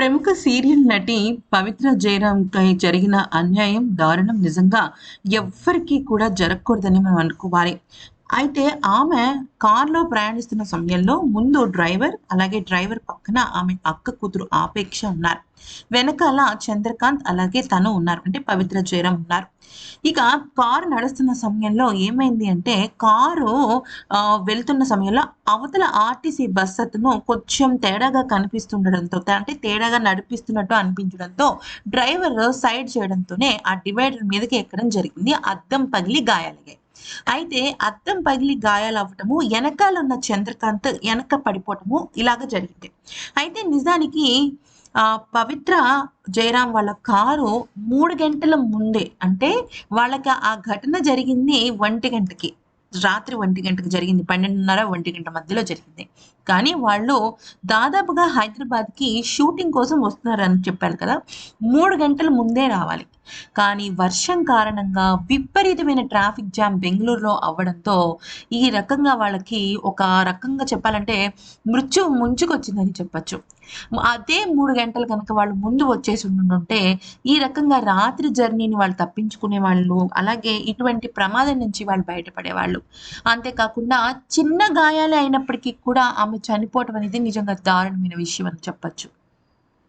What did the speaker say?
ప్రముఖ సీరియల్ నటి పవిత్ర జయరాంపై జరిగిన అన్యాయం దారుణం. నిజంగా ఎవ్వరికీ కూడా జరగకూడదని మనం అనుకోవాలి. అయితే ఆమె కారులో ప్రయాణిస్తున్న సమయంలో ముందు డ్రైవర్ అలాగే డ్రైవర్ పక్కన ఆమె అక్క కూతురు ఆపేక్ష ఉన్నారు. వెనకాల చంద్రకాంత్ అలాగే తను ఉన్నారు. అంటే పవిత్ర జయరాం ఉన్నారు. ఇక కారు నడుస్తున్న సమయంలో ఏమైంది అంటే కారు వెళ్తున్న సమయంలో అవతల ఆర్టీసీ బస్ అతను కొంచెం తేడాగా కనిపిస్తుండడంతో అంటే తేడాగా నడిపిస్తున్నట్టు అనిపించడంతో డ్రైవర్ సైడ్ చేయడంతోనే ఆ డివైడర్ మీదకి ఎక్కడం జరిగింది. అద్దం పగిలి గాయాలయ్యాయి. అయితే అద్దం పగిలి గాయాలవ్వటము వెనకాలన్న వెనకాల ఉన్న చంద్రకాంత్ వెనక పడిపోవటము ఇలాగ జరిగింది. అయితే నిజానికి ఆ పవిత్ర జయరాం వాళ్ళ కారు మూడు గంటల ముందే అంటే వాళ్ళకి ఆ ఘటన జరిగింది ఒంటి గంటకి రాత్రి ఒంటి గంటకి జరిగింది పన్నెండున్నర ఒంటి గంట మధ్యలో జరిగింది. కానీ వాళ్ళు దాదాపుగా హైదరాబాద్కి షూటింగ్ కోసం వస్తున్నారని చెప్పారు కదా. మూడు గంటల ముందే రావాలి. కానీ వర్షం కారణంగా విపరీతమైన ట్రాఫిక్ జామ్ బెంగళూరులో అవ్వడంతో ఈ రకంగా వాళ్ళకి ఒక రకంగా చెప్పాలంటే మృత్యు ముంచుకొచ్చిందని చెప్పచ్చు. అదే మూడు గంటలు కనుక వాళ్ళు ముందు వచ్చేసి ఉంటుంటే ఈ రకంగా రాత్రి జర్నీని వాళ్ళు తప్పించుకునే వాళ్ళు అలాగే ఇటువంటి ప్రమాదం నుంచి వాళ్ళు బయటపడేవాళ్ళు. అంతేకాకుండా చిన్న గాయాలే అయినప్పటికీ కూడా ఆమె చనిపోవటం అనేది నిజంగా దారుణమైన విషయం అని చెప్పచ్చు.